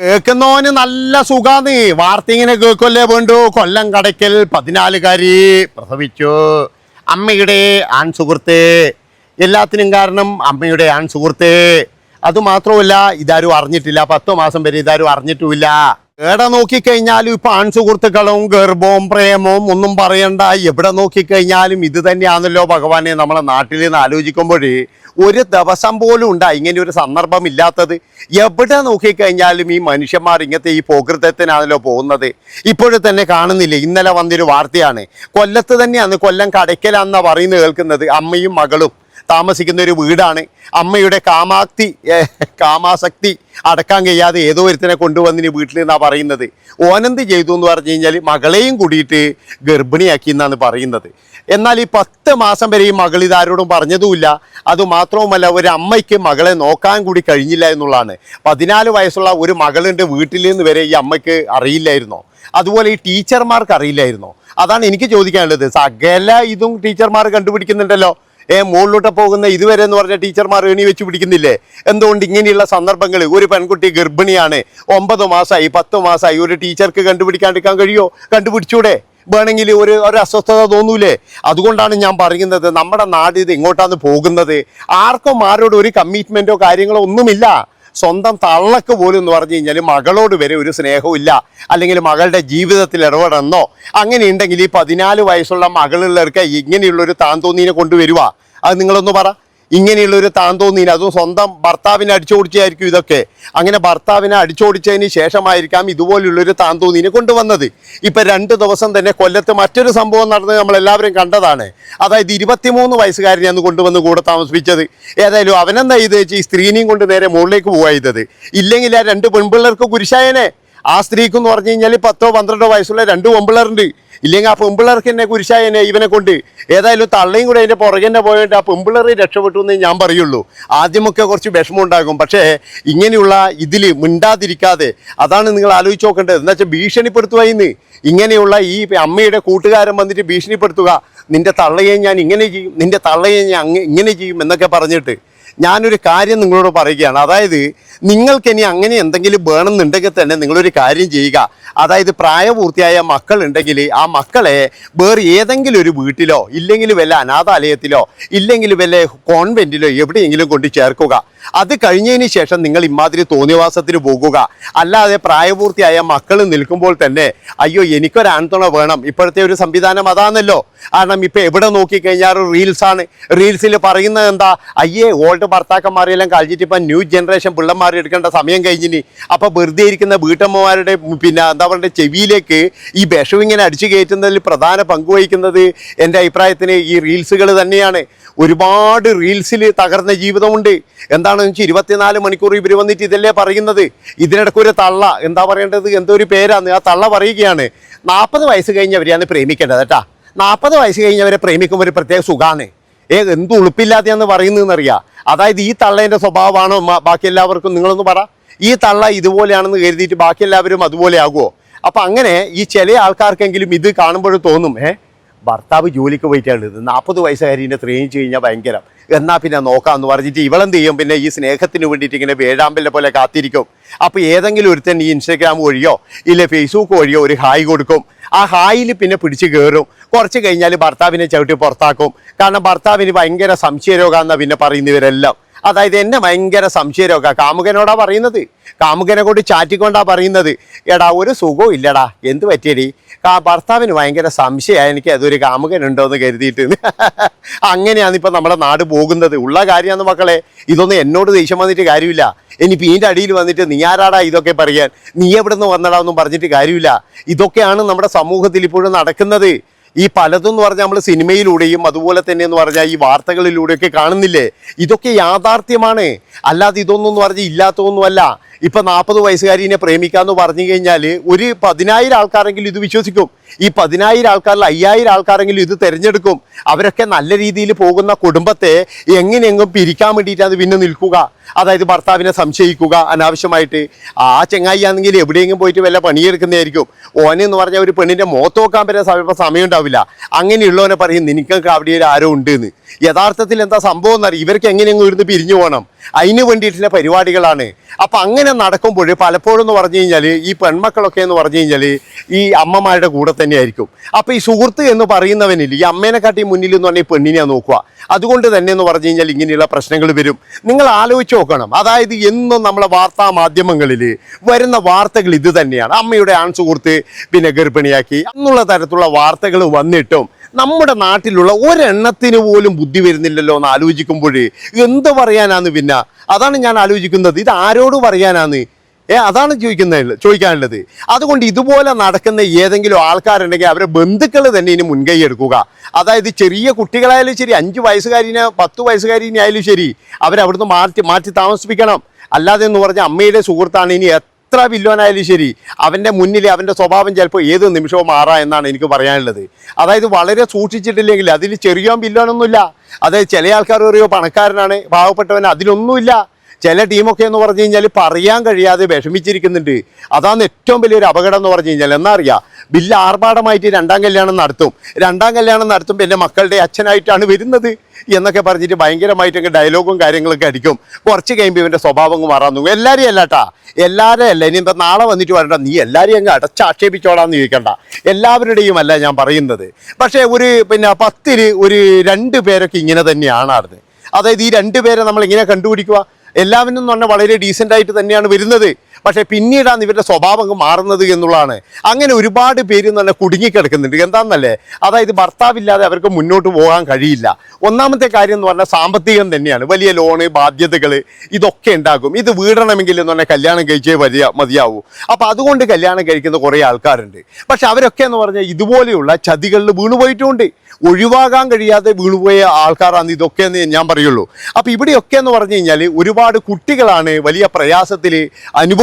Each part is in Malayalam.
കേൾക്കുന്നവന് നല്ല സുഖാന്ന് വാർത്ത ഇങ്ങനെ കേൾക്കല്ലേ വേണ്ടു? കൊല്ലം കടയ്ക്കൽ പതിനാലുകാരി പ്രസവിച്ചു. അമ്മയുടെ ആൺ എല്ലാത്തിനും കാരണം അമ്മയുടെ ആൺ അതുമാത്രമല്ല ഇതാരും അറിഞ്ഞിട്ടില്ല. പത്ത് മാസം വരെ ഇതാരും അറിഞ്ഞിട്ടുമില്ല. എവിടെ നോക്കിക്കഴിഞ്ഞാലും ഇപ്പൊ ആൺ സുഹൃത്തുക്കളും ഗർഭവും പ്രേമവും ഒന്നും പറയണ്ട. എവിടെ നോക്കിക്കഴിഞ്ഞാലും ഇത് തന്നെയാണല്ലോ ഭഗവാനെ നമ്മളെ നാട്ടിൽ നിന്ന് ആലോചിക്കുമ്പോൾ ഒരു ദിവസം പോലും ഉണ്ടാ ഇങ്ങനെ ഒരു സന്ദർഭം ഇല്ലാത്തത്. എവിടെ നോക്കിക്കഴിഞ്ഞാലും ഈ മനുഷ്യന്മാർ ഇങ്ങനത്തെ ഈ പോകൃതത്തിനാണല്ലോ പോകുന്നത്. ഇപ്പോഴും തന്നെ കാണുന്നില്ല ഇന്നലെ വന്നൊരു വാർത്തയാണ്. കൊല്ലത്ത് തന്നെയാണ് കൊല്ലം കടയ്ക്കലാന്നാ പറയുന്നത് കേൾക്കുന്നത് അമ്മയും മകളും. താമസിക്കുന്ന ഒരു വീടാണ്. അമ്മയുടെ കാമാക്തി കാമാസക്തി അടക്കാൻ കഴിയാതെ ഏതോ ഒരുത്തിനെ കൊണ്ടുവന്നിന് വീട്ടിൽ നിന്നാണ് പറയുന്നത്. ഓനന്ത് ചെയ്തു എന്ന് പറഞ്ഞു കഴിഞ്ഞാൽ മകളെയും കൂടിയിട്ട് ഗർഭിണിയാക്കി എന്നാണ് പറയുന്നത്. എന്നാൽ ഈ പത്ത് മാസം വരെ ഈ മകൾ ഇതാരോടും പറഞ്ഞതുമില്ല. അതുമാത്രവുമല്ല ഒരു അമ്മയ്ക്ക് മകളെ നോക്കാൻ കൂടി കഴിഞ്ഞില്ല എന്നുള്ളതാണ്. പതിനാല് വയസ്സുള്ള ഒരു മകളുണ്ട് വീട്ടിൽ നിന്ന് വരെ ഈ അമ്മയ്ക്ക് അറിയില്ലായിരുന്നോ? അതുപോലെ ഈ ടീച്ചർമാർക്ക് അറിയില്ലായിരുന്നോ? അതാണ് എനിക്ക് ചോദിക്കാനുള്ളത്. സകല ഇതും ടീച്ചർമാർ കണ്ടുപിടിക്കുന്നുണ്ടല്ലോ. ഏ മുകളിലോട്ട് പോകുന്ന ഇതുവരെ എന്ന് പറഞ്ഞ ടീച്ചർമാർ എണി വെച്ച് പിടിക്കുന്നില്ലേ? എന്തുകൊണ്ട് ഇങ്ങനെയുള്ള സന്ദർഭങ്ങൾ ഒരു പെൺകുട്ടി ഗർഭിണിയാണ്. ഒമ്പത് മാസമായി പത്ത് മാസമായി ഒരു ടീച്ചർക്ക് കണ്ടുപിടിക്കാണ്ടിരിക്കാൻ കഴിയുമോ കണ്ടുപിടിച്ചൂടെ? വേണമെങ്കിൽ ഒരു ഒരു അസ്വസ്ഥത തോന്നൂലേ? അതുകൊണ്ടാണ് ഞാൻ പറയുന്നത് നമ്മുടെ നാട് ഇത് ഇങ്ങോട്ടാണ് പോകുന്നത്. ആർക്കും ആരോടും ഒരു കമ്മിറ്റ്മെന്റോ കാര്യങ്ങളോ ഒന്നുമില്ല. സ്വന്തം തള്ളക്ക് പോലും എന്ന് പറഞ്ഞു കഴിഞ്ഞാൽ മകളോട് വരെ ഒരു സ്നേഹവും ഇല്ല. അല്ലെങ്കിൽ മകളുടെ ജീവിതത്തിൽ ഇടപെടണമെന്നോ അങ്ങനെ ഉണ്ടെങ്കിൽ ഈ പതിനാല് വയസ്സുള്ള മകളുള്ളവർക്ക് ഇങ്ങനെയുള്ളൊരു താന്തോന്നീനെ കൊണ്ടുവരുവാ. അത് നിങ്ങളൊന്ന് പറ. ഇങ്ങനെയുള്ള ഒരു താന്തോന്നീന് അതും സ്വന്തം ഭർത്താവിനെ അടിച്ചോടിച്ചായിരിക്കും ഇതൊക്കെ. അങ്ങനെ ഭർത്താവിനെ അടിച്ചോടിച്ചതിന് ശേഷമായിരിക്കാം ഇതുപോലുള്ളൊരു താന്തോന്നീനെ കൊണ്ടുവന്നത്. ഇപ്പം രണ്ട് ദിവസം തന്നെ കൊല്ലത്ത് മറ്റൊരു സംഭവം നടന്നത് നമ്മളെല്ലാവരും കണ്ടതാണ്. അതായത് ഇരുപത്തിമൂന്ന് വയസ്സുകാരനെ അന്ന് കൊണ്ടുവന്ന് കൂടെ താമസിപ്പിച്ചത്. ഏതായാലും അവനെന്താ ഇത് വെച്ച് ഈ സ്ത്രീനെയും കൊണ്ട് നേരെ മുകളിലേക്ക് പോകായത് ഇല്ലെങ്കിൽ ആ രണ്ട് പെൺപിള്ളേർക്ക് കുരിശായനെ. ആ സ്ത്രീക്ക് എന്ന് പറഞ്ഞു കഴിഞ്ഞാൽ പത്തോ പന്ത്രണ്ടോ വയസ്സുള്ള രണ്ട് പെമ്പിള്ളേരുണ്ട് ഇല്ലെങ്കിൽ ആ പെമ്പിള്ളേർക്ക് എന്നെ കുരിശായനെ ഇവനെ കൊണ്ട് ഏതായാലും തള്ളയും കൂടെ അതിന്റെ പുറകെ പോയിട്ട് ആ പെമ്പിളറി രക്ഷപ്പെട്ടു എന്ന് ഞാൻ പറയുള്ളൂ. ആദ്യമൊക്കെ കുറച്ച് വിഷമം ഉണ്ടാകും. പക്ഷേ ഇങ്ങനെയുള്ള ഇതിൽ മിണ്ടാതിരിക്കാതെ അതാണ് നിങ്ങൾ ആലോചിച്ച് നോക്കേണ്ടത്. എന്താ വെച്ചാൽ ഭീഷണിപ്പെടുത്തുക ഇന്ന്. ഇങ്ങനെയുള്ള ഈ അമ്മയുടെ കൂട്ടുകാരൻ വന്നിട്ട് ഭീഷണിപ്പെടുത്തുക. നിന്റെ തള്ളയെ ഞാൻ ഇങ്ങനെ ചെയ്യും നിന്റെ തള്ളയെ ഞാൻ ഇങ്ങനെ ചെയ്യും എന്നൊക്കെ പറഞ്ഞിട്ട് ഞാനൊരു കാര്യം നിങ്ങളോട് പറയുകയാണ്. അതായത് നിങ്ങൾക്ക് ഇനി അങ്ങനെ എന്തെങ്കിലും വേണമെന്നുണ്ടെങ്കിൽ തന്നെ നിങ്ങളൊരു കാര്യം ചെയ്യുക. അതായത് പ്രായപൂർത്തിയായ മക്കൾ ഉണ്ടെങ്കിൽ ആ മക്കളെ വേറെ ഏതെങ്കിലും ഒരു വീട്ടിലോ ഇല്ലെങ്കിൽ വല്ല അനാഥാലയത്തിലോ ഇല്ലെങ്കിൽ വല്ല കോൺവെന്റിലോ എവിടെയെങ്കിലും കൊണ്ട് ചേർക്കുക. അത് കഴിഞ്ഞതിന് ശേഷം നിങ്ങൾ ഇമാതിരി തോന്നിവാസത്തിന് പോകുക. അല്ലാതെ പ്രായപൂർത്തിയായ മക്കൾ നിൽക്കുമ്പോൾ തന്നെ അയ്യോ എനിക്കൊരു ആൺതുണ വേണം. ഇപ്പോഴത്തെ ഒരു സംവിധാനം അതാണല്ലോ. കാരണം ഇപ്പം എവിടെ നോക്കിക്കഴിഞ്ഞാൽ റീൽസാണ് റീൽസിൽ പറയുന്നത് എന്താ? അയ്യേ ഓൾഡ് ഭർത്താക്കന്മാരെല്ലാം കളിച്ചിട്ട് ഇപ്പം ന്യൂ ജനറേഷൻ പിള്ളന്മാർ എടുക്കേണ്ട സമയം കഴിഞ്ഞിനി. അപ്പോൾ വെറുതെ ഇരിക്കുന്ന വീട്ടമ്മമാരുടെ പിന്നെ എന്താ പറയുക ചെവിയിലേക്ക് ഈ വിഷം ഇങ്ങനെ അടിച്ചു കയറ്റുന്നതിൽ പ്രധാന പങ്കുവഹിക്കുന്നത് എന്റെ അഭിപ്രായത്തിന് ഈ റീൽസുകൾ തന്നെയാണ്. ഒരുപാട് റീൽസിൽ തകർന്ന ജീവിതമുണ്ട്. എന്താണെന്ന് വെച്ചാൽ ഇരുപത്തിനാല് മണിക്കൂർ ഇവർ വന്നിട്ട് ഇതല്ലേ പറയുന്നത്? ഇതിനിടയ്ക്ക് ഒരു തള്ള എന്താ പറയേണ്ടത്? എന്തോ ഒരു പേരാണ് ആ തള്ള പറയുകയാണ് നാൽപ്പത് വയസ്സ് കഴിഞ്ഞവരെയാണ് പ്രേമിക്കേണ്ടത് കേട്ടാ. നാൽപ്പത് വയസ്സ് കഴിഞ്ഞവരെ പ്രേമിക്കുമ്പോൾ ഒരു പ്രത്യേക സുഖമാണ് ഏ എന്ത് ഉളുപ്പില്ലാതെയാന്ന് പറയുന്നതെന്നറിയാം. അതായത് ഈ തള്ളേന്റെ സ്വഭാവമാണോ? ബാക്കി എല്ലാവർക്കും നിങ്ങളൊന്ന് പറ. ഈ തള്ള ഇതുപോലെയാണെന്ന് കരുതിയിട്ട് ബാക്കി എല്ലാവരും അതുപോലെ ആകുമോ അപ്പം അങ്ങനെ ഈ ചില ആൾക്കാർക്കെങ്കിലും ഇത് കാണുമ്പോഴും തോന്നും ഏ ഭർത്താവ് ജോലിക്ക് പോയിട്ടാണ്. ഇത് നാൽപ്പത് വയസ്സുകാരിനെ സ്നേഹിച്ചു കഴിഞ്ഞാൽ ഭയങ്കരം. എന്നാൽ പിന്നെ നോക്കാമെന്ന് പറഞ്ഞിട്ട് ഇവളെന്ത് ചെയ്യും? പിന്നെ ഈ സ്നേഹത്തിന് വേണ്ടിയിട്ട് ഇങ്ങനെ വേഴാമ്പലിനെ പോലെ കാത്തിരിക്കും. അപ്പോൾ ഏതെങ്കിലും ഒരുത്തൻ ഈ ഇൻസ്റ്റഗ്രാം വഴിയോ ഇല്ല ഫേസ്ബുക്ക് വഴിയോ ഒരു ഹായ് കൊടുക്കും. ആ ഹായിൽ പിന്നെ പിടിച്ച് കയറും കുറച്ച് കഴിഞ്ഞാൽ ഭർത്താവിനെ ചവിട്ടി പുറത്താക്കും. കാരണം ഭർത്താവിന് ഭയങ്കര സംശയ രോഗമെന്നാണ് പിന്നെ പറയുന്നവരെല്ലാം. അതായത് എന്നെ ഭയങ്കര സംശയമൊക്കെ കാമുകനോടാ പറയുന്നത്? കാമുകനെ കൊണ്ട് ചാറ്റിക്കൊണ്ടാ പറയുന്നത്. എടാ ഒരു സുഖവും ഇല്ലടാ. എന്ത് പറ്റിയടി? ആ ഭർത്താവിന് ഭയങ്കര സംശയമായി എനിക്ക് അതൊരു കാമുകനുണ്ടോ എന്ന് കരുതിയിട്ട്. അങ്ങനെയാണ് ഇപ്പം നമ്മുടെ നാട് പോകുന്നത്. ഉള്ള കാര്യമാണ് മക്കളെ. ഇതൊന്നും എന്നോട് ദേഷ്യം വന്നിട്ട് കാര്യമില്ല. ഇനിയിപ്പോൾ ഇതിന്റെ അടിയിൽ വന്നിട്ട് നീ ആരാടാ ഇതൊക്കെ പറയാൻ? നീ എവിടെ നിന്ന് വന്നടാ ഒന്നും പറഞ്ഞിട്ട് കാര്യമില്ല. ഇതൊക്കെയാണ് നമ്മുടെ സമൂഹത്തിൽ ഇപ്പോഴും നടക്കുന്നത്. ഈ പലതും എന്ന് പറഞ്ഞാൽ നമ്മൾ സിനിമയിലൂടെയും അതുപോലെ തന്നെ എന്ന് പറഞ്ഞാൽ ഈ വാർത്തകളിലൂടെയൊക്കെ കാണുന്നില്ലേ? ഇതൊക്കെ യാഥാർത്ഥ്യമാണ്. അല്ലാതെ ഇതൊന്നും എന്ന് പറഞ്ഞാൽ ഇല്ലാത്തതൊന്നുമല്ല. ഇപ്പൊ നാൽപ്പത് വയസ്സുകാരിനെ പ്രേമിക്കാന്ന് പറഞ്ഞു കഴിഞ്ഞാൽ ഒരു പതിനായിരം ആൾക്കാരെങ്കിലും ഇത് വിശ്വസിക്കും. ഈ പതിനായിരം ആൾക്കാരിൽ അയ്യായിരം ആൾക്കാരെങ്കിലും ഇത് തിരഞ്ഞെടുക്കും. അവരൊക്കെ നല്ല രീതിയിൽ പോകുന്ന കുടുംബത്തെ എങ്ങനെയെങ്കിലും പിരിക്കാൻ വേണ്ടിയിട്ടാണ് പിന്നെ നിൽക്കുക. അതായത് ഭർത്താവിനെ സംശയിക്കുക അനാവശ്യമായിട്ട്. ആ ചെങ്ങായി ആണെങ്കിൽ എവിടെയെങ്കിലും പോയിട്ട് വല്ല പണിയെടുക്കുന്നതായിരിക്കും. ഓനെന്ന് പറഞ്ഞാൽ ഒരു പെണ്ണിന്റെ മുഖത്ത് നോക്കാൻ വരെ സമയം സമയം ഉണ്ടാവില്ല അങ്ങനെയുള്ളവനെ പറയും നിനക്കൊക്കെ അവിടെ ഒരു ആരോ ഉണ്ട് എന്ന് യഥാർത്ഥത്തിൽ എന്താ സംഭവം എന്നറിയും ഇവർക്ക് എങ്ങനെയെങ്കിലും ഇരുന്ന് പിരിഞ്ഞു പോകണം. അതിന് വേണ്ടിയിട്ടുള്ള പരിപാടികളാണ്. അപ്പം അങ്ങനെ നടക്കുമ്പോൾ പലപ്പോഴും എന്ന് പറഞ്ഞു കഴിഞ്ഞാൽ ഈ പെൺമക്കളൊക്കെ എന്ന് പറഞ്ഞു കഴിഞ്ഞാൽ ഈ അമ്മമാരുടെ കൂടെ തന്നെയായിരിക്കും. അപ്പോൾ ഈ സുഹൃത്ത് എന്ന് പറയുന്നവനിൽ ഈ അമ്മേനെക്കാട്ടി മുന്നിൽ എന്ന് പറഞ്ഞാൽ ഈ പെണ്ണിനെയാണ് നോക്കുക. അതുകൊണ്ട് തന്നെ എന്ന് പറഞ്ഞു കഴിഞ്ഞാൽ ഇങ്ങനെയുള്ള പ്രശ്നങ്ങൾ വരും. നിങ്ങൾ ആലോചിച്ച് നോക്കണം. അതായത് എന്നും നമ്മളെ വാർത്താ മാധ്യമങ്ങളിൽ വരുന്ന വാർത്തകൾ ഇത് തന്നെയാണ്. അമ്മയുടെ ആൺ സുഹൃത്ത് പിന്നെ ഗർഭിണിയാക്കി. എന്നുള്ള തരത്തിലുള്ള വാർത്തകൾ വന്നിട്ടും നമ്മുടെ നാട്ടിലുള്ള ഒരെണ്ണത്തിന് പോലും ബുദ്ധി വരുന്നില്ലല്ലോ എന്ന് ആലോചിക്കുമ്പോൾ എന്ത് പറയാനാന്ന് പിന്നെ? അതാണ് ഞാൻ ആലോചിക്കുന്നത്. ഇത് ആരോട് പറയാനാന്ന്? ഏ അതാണ് ചോദിക്കുന്നത് ചോദിക്കാനുള്ളത്. അതുകൊണ്ട് ഇതുപോലെ നടക്കുന്ന ഏതെങ്കിലും ആൾക്കാരുണ്ടെങ്കിൽ അവരെ ബന്ധുക്കൾ തന്നെ ഇനി മുൻകൈ എടുക്കുക. അതായത് ചെറിയ കുട്ടികളായാലും ശരി അഞ്ച് വയസ്സുകാരിനെ പത്ത് വയസ്സുകാരിനെ ആയാലും ശരി അവരവിടുന്ന് മാറ്റി മാറ്റി താമസിപ്പിക്കണം. അല്ലാതെ എന്ന് പറഞ്ഞാൽ അമ്മയുടെ സുഹൃത്താണ് ഇനി എത്ര വില്ലോനായാലും ശരി അവന്റെ മുന്നിൽ അവന്റെ സ്വഭാവം ചിലപ്പോൾ ഏത് നിമിഷവും മാറാം എന്നാണ് എനിക്ക് പറയാനുള്ളത്. അതായത് വളരെ സൂക്ഷിച്ചിട്ടില്ലെങ്കിൽ അതിൽ ചെറിയോ വില്ലോനൊന്നുമില്ല. അതായത് ചില ആൾക്കാർ പറയുമോ പണക്കാരനാണ് പാവപ്പെട്ടവൻ അതിലൊന്നുമില്ല. ചില ടീമൊക്കെ എന്ന് പറഞ്ഞു കഴിഞ്ഞാൽ പറയാൻ കഴിയാതെ വിഷമിച്ചിരിക്കുന്നുണ്ട്. അതാണ് ഏറ്റവും വലിയൊരു അപകടം എന്ന് പറഞ്ഞു കഴിഞ്ഞാൽ. എന്നാ അറിയാം ബില്ല് ആർഭാടമായിട്ട് രണ്ടാം കല്യാണം നടത്തും. രണ്ടാം കല്യാണം നടത്തുമ്പോൾ എന്റെ മക്കളുടെ അച്ഛനായിട്ടാണ് വരുന്നത് എന്നൊക്കെ പറഞ്ഞിട്ട് ഭയങ്കരമായിട്ട് ഭയങ്കരമായിട്ടൊക്കെ ഡയലോഗും കാര്യങ്ങളൊക്കെ അടിക്കും. കുറച്ച് കഴിയുമ്പോൾ ഇവന്റെ സ്വഭാവം അങ്ങ് മാറാൻ നോക്കും എല്ലാവരെയും അല്ലാട്ടാ എല്ലാവരെയും അല്ല. ഇനി എന്താ നാളെ വന്നിട്ട് വരണ്ട നീ എല്ലാവരെയും അങ്ങ് അടച്ചാക്ഷേപിച്ചോളാന്ന് ചോദിക്കണ്ട. എല്ലാവരുടെയും അല്ല ഞാൻ പറയുന്നത്. പക്ഷേ ഒരു പിന്നെ പത്തിൽ ഒരു രണ്ട് പേരൊക്കെ ഇങ്ങനെ തന്നെയാണ് ആടുന്നത് അതായത് ഈ രണ്ട് പേരെ നമ്മൾ ഇങ്ങനെ കണ്ടുപിടിക്കുക എല്ലാവരും എന്ന് പറഞ്ഞാൽ വളരെ ഡീസന്റ് ആയിട്ട് തന്നെയാണ് വരുന്നത്. പക്ഷേ പിന്നീടാണ് ഇവരുടെ സ്വഭാവം അങ്ങ് മാറുന്നത് എന്നുള്ളതാണ്. അങ്ങനെ ഒരുപാട് പേര് പറഞ്ഞാൽ കുടുങ്ങിക്കിടക്കുന്നുണ്ട്. എന്താണെന്നല്ലേ അതായത് ഭർത്താവില്ലാതെ അവർക്ക് മുന്നോട്ട് പോകാൻ കഴിയില്ല. ഒന്നാമത്തെ കാര്യം എന്ന് പറഞ്ഞാൽ സാമ്പത്തികം തന്നെയാണ്. വലിയ ലോണ് ബാധ്യതകൾ ഇതൊക്കെ ഉണ്ടാകും. ഇത് വീടണമെങ്കിൽ എന്ന് പറഞ്ഞാൽ കല്യാണം കഴിച്ചേ വലിയ മതിയാവൂ. അപ്പോൾ അതുകൊണ്ട് കല്യാണം കഴിക്കുന്ന കുറേ ആൾക്കാരുണ്ട്. പക്ഷെ അവരൊക്കെ എന്ന് പറഞ്ഞാൽ ഇതുപോലെയുള്ള ചതികളിൽ വീണുപോയിട്ടുമുണ്ട് ഒഴിവാകാൻ കഴിയാതെ വീണുപോയ ആൾക്കാരാണ് ഇതൊക്കെ എന്ന് ഞാൻ പറയുള്ളൂ. അപ്പോൾ ഇവിടെയൊക്കെ എന്ന് പറഞ്ഞു കഴിഞ്ഞാൽ ഒരുപാട് കുട്ടികളാണ് വലിയ പ്രയാസത്തിൽ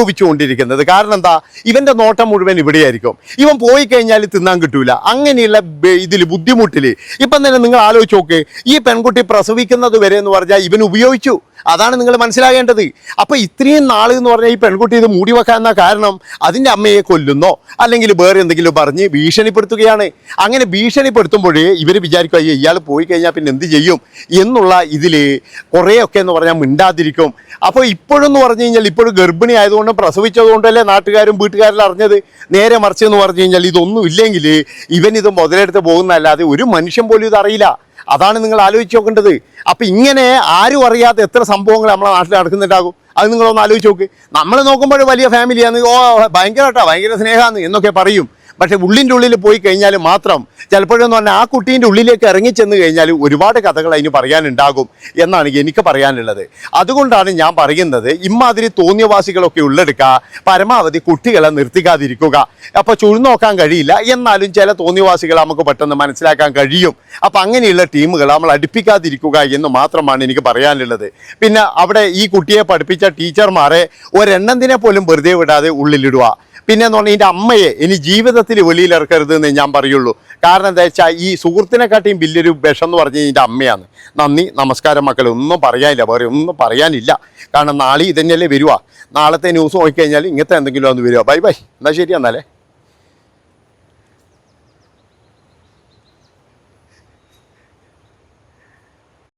അനുഭവിച്ചുകൊണ്ടിരിക്കുന്നത് കാരണം എന്താ? ഇവന്റെ നോട്ടം മുഴുവൻ ഇവിടെയായിരിക്കും. ഇവൻ പോയി കഴിഞ്ഞാൽ തിന്നാൻ കിട്ടൂല. അങ്ങനെയുള്ള ഇതിൽ ബുദ്ധിമുട്ടിൽ ഇപ്പം തന്നെ നിങ്ങൾ ആലോചിച്ച് നോക്ക്. ഈ പെൺകുട്ടി പ്രസവിക്കുന്നത് വരെ എന്ന് പറഞ്ഞാൽ ഇവൻ ഉപയോഗിച്ചു. അതാണ് നിങ്ങൾ മനസ്സിലാകേണ്ടത്. അപ്പോൾ ഇത്രയും നാൾ എന്ന് പറഞ്ഞാൽ ഈ പെൺകുട്ടി ഇത് മൂടി വെക്കാമെന്ന കാരണം അതിന്റെ അമ്മയെ കൊല്ലുന്നോ അല്ലെങ്കിൽ വേറെ എന്തെങ്കിലും പറഞ്ഞ് ഭീഷണിപ്പെടുത്തുകയാണ്. അങ്ങനെ ഭീഷണിപ്പെടുത്തുമ്പോഴേ ഇവർ വിചാരിക്കും അയ്യോ ഇയാൾ പോയി കഴിഞ്ഞാൽ പിന്നെ എന്ത് ചെയ്യും? എന്നുള്ള ഇതിൽ കുറേയൊക്കെ എന്ന് പറഞ്ഞാൽ മിണ്ടാതിരിക്കും. അപ്പോൾ ഇപ്പോഴെന്ന് പറഞ്ഞു കഴിഞ്ഞാൽ ഇപ്പോഴും ഗർഭിണി ആയതുകൊണ്ടും പ്രസവിച്ചതുകൊണ്ടല്ലേ നാട്ടുകാരും വീട്ടുകാരും അറിഞ്ഞത്? നേരെ മറിച്ച് എന്ന് പറഞ്ഞു കഴിഞ്ഞാൽ ഇതൊന്നും ഇല്ലെങ്കിൽ ഇവൻ ഇത് മുതലെടുത്ത് പോകുന്നതല്ലാതെ ഒരു മനുഷ്യൻ പോലും ഇത് അറിയില്ല. അതാണ് നിങ്ങൾ ആലോചിച്ച് നോക്കേണ്ടത്. അപ്പം ഇങ്ങനെ ആരും അറിയാത്ത എത്ര സംഭവങ്ങൾ നമ്മളെ നാട്ടിൽ നടക്കുന്നുണ്ടാകും? അത് നിങ്ങളൊന്ന് ആലോചിച്ച് നോക്ക്. നമ്മൾ നോക്കുമ്പോൾ വലിയ ഫാമിലിയാണ് ഓ ഭയങ്കരമായിട്ടാണ് ഭയങ്കര സ്നേഹമാണ് എന്നൊക്കെ പറയും. പക്ഷെ ഉള്ളിന്റെ ഉള്ളിൽ പോയി കഴിഞ്ഞാൽ മാത്രം ചിലപ്പോഴെന്ന് പറഞ്ഞാൽ ആ കുട്ടീന്റെ ഉള്ളിലേക്ക് ഇറങ്ങിച്ചെന്ന് കഴിഞ്ഞാൽ ഒരുപാട് കഥകൾ അതിന് പറയാനുണ്ടാകും എന്നാണ് എനിക്ക് പറയാനുള്ളത്. അതുകൊണ്ടാണ് ഞാൻ പറയുന്നത് ഇമാതിരി തോന്നിയവാസികളൊക്കെ ഉള്ളെടുക്കുക പരമാവധി കുട്ടികളെ നിർത്തിക്കാതിരിക്കുക. അപ്പോൾ ചുഴുന്നോക്കാൻ കഴിയില്ല എന്നാലും ചില തോന്നിയവാസികൾ നമുക്ക് പെട്ടെന്ന് മനസ്സിലാക്കാൻ കഴിയും. അപ്പം അങ്ങനെയുള്ള ടീമുകൾ നമ്മൾ അടുപ്പിക്കാതിരിക്കുക എന്ന് മാത്രമാണ് എനിക്ക് പറയാനുള്ളത്. പിന്നെ അവിടെ ഈ കുട്ടിയെ പഠിപ്പിച്ച ടീച്ചർമാരെ ഒരെണ്ണത്തിനെ പോലും വെറുതെ വിടാതെ ഉള്ളിലിടുക. പിന്നെ എന്ന് പറഞ്ഞാൽ ഇതിന്റെ അമ്മയെ ഇനി ജീവിതത്തിൽ വെളിയിലിറക്കരുത് എന്ന് ഞാൻ പറയുള്ളൂ. കാരണം എന്താ വെച്ചാൽ ഈ സുഹൃത്തിനെക്കാട്ടിയും വലിയൊരു വിഷം എന്ന് പറഞ്ഞ് കഴിഞ്ഞാൽ അമ്മയാണ്. നന്ദി നമസ്കാരം മക്കളെ. ഒന്നും പറയാനില്ല വേറെ ഒന്നും പറയാനില്ല. കാരണം നാളെ ഇതന്നെയല്ലേ വരുവാ. നാളത്തെ ന്യൂസ് നോക്കിക്കഴിഞ്ഞാൽ ഇങ്ങനത്തെ എന്തെങ്കിലും ഒന്ന് വരുവാ. Bye bye. എന്നാൽ ശരി എന്നാലേ